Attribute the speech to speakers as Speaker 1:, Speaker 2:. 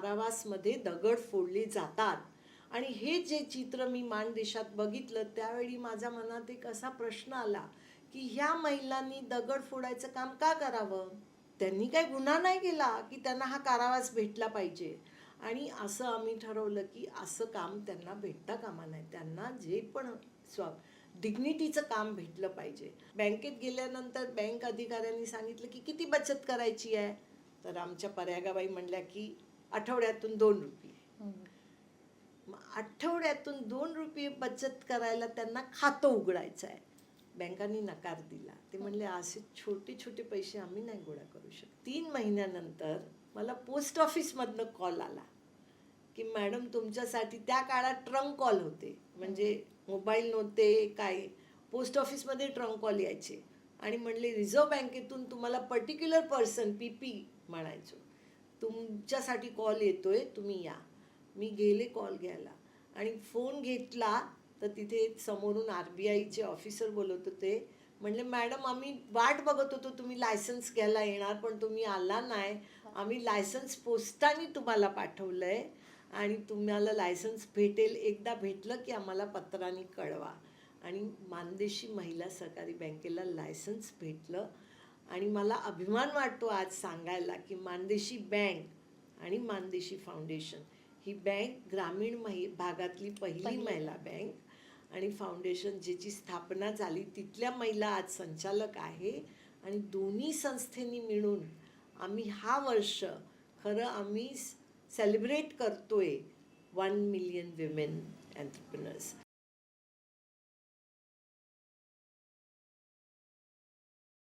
Speaker 1: कारावासमध्ये दगड फोडले जातात. आणि हे जे चित्र मी मानदेशात बघितलं त्यावेळी माझ्या मनात एक असा प्रश्न आला की ह्या महिलांनी दगड फोडायचं काम का करावं? त्यांनी काही गुन्हा नाही केला की त्यांना हा कारावास भेटला पाहिजे. आणि असं आम्ही ठरवलं की असं काम त्यांना भेटता कामा नाही त्यांना जे पण स्व डिग्निटीचं काम भेटलं पाहिजे. बँकेत गेल्यानंतर बँक अधिकाऱ्यांनी सांगितलं की किती बचत करायची आहे? तर आमच्या पर्यागाबाई म्हणल्या की आठवड्यातून दोन रुपये. आठवड्यातून दोन रुपये बचत करायला त्यांना खातं उघडायचं आहे बँकांनी नकार दिला. ते म्हणले असे छोटे छोटे पैसे आम्ही नाही गोळा करू शकत. तीन महिन्यानंतर मला पोस्ट ऑफिसमधनं कॉल आला की मॅडम तुमच्यासाठी त्या काळात ट्रंक कॉल होते. म्हणजे मोबाईल नव्हते काय? पोस्ट ऑफिसमध्ये ट्रंक कॉल यायचे. आणि म्हणले रिझर्व्ह बँकेतून तुम्हाला पर्टिक्युलर पर्सन पी पी म्हणायचो. तुमच्यासाठी कॉल येतोय तुम्ही या. मी गेले कॉल घ्यायला. आणि फोन घेतला तर तिथे समोरून आर बी आयचे ऑफिसर बोलत होते. म्हणले मॅडम आम्ही वाट बघत होतो तुम्ही लायसन्स घ्यायला येणार पण तुम्ही आला नाही. आम्ही लायसन्स पोस्टाने तुम्हाला पाठवलं आहे आणि तुम्हाला लायसन्स भेटेल. एकदा भेटलं की आम्हाला पत्राने कळवा. आणि मानदेशी महिला सहकारी बँकेला लायसन्स भेटलं. आणि मला अभिमान वाटतो आज सांगायला की मानदेशी बँक आणि मानदेशी फाउंडेशन ही बँक ग्रामीण महि भागातली
Speaker 2: पहिली.
Speaker 1: महिला बँक आणि फाउंडेशन ज्याची स्थापना झाली तिथल्या महिला आज संचालक आहे आणि दोन्ही संस्थेनी मिळून आम्ही हा वर्ष खरं आम्ही सेलिब्रेट करतोय वन मिलियन विमेन एंटरप्रिनर्स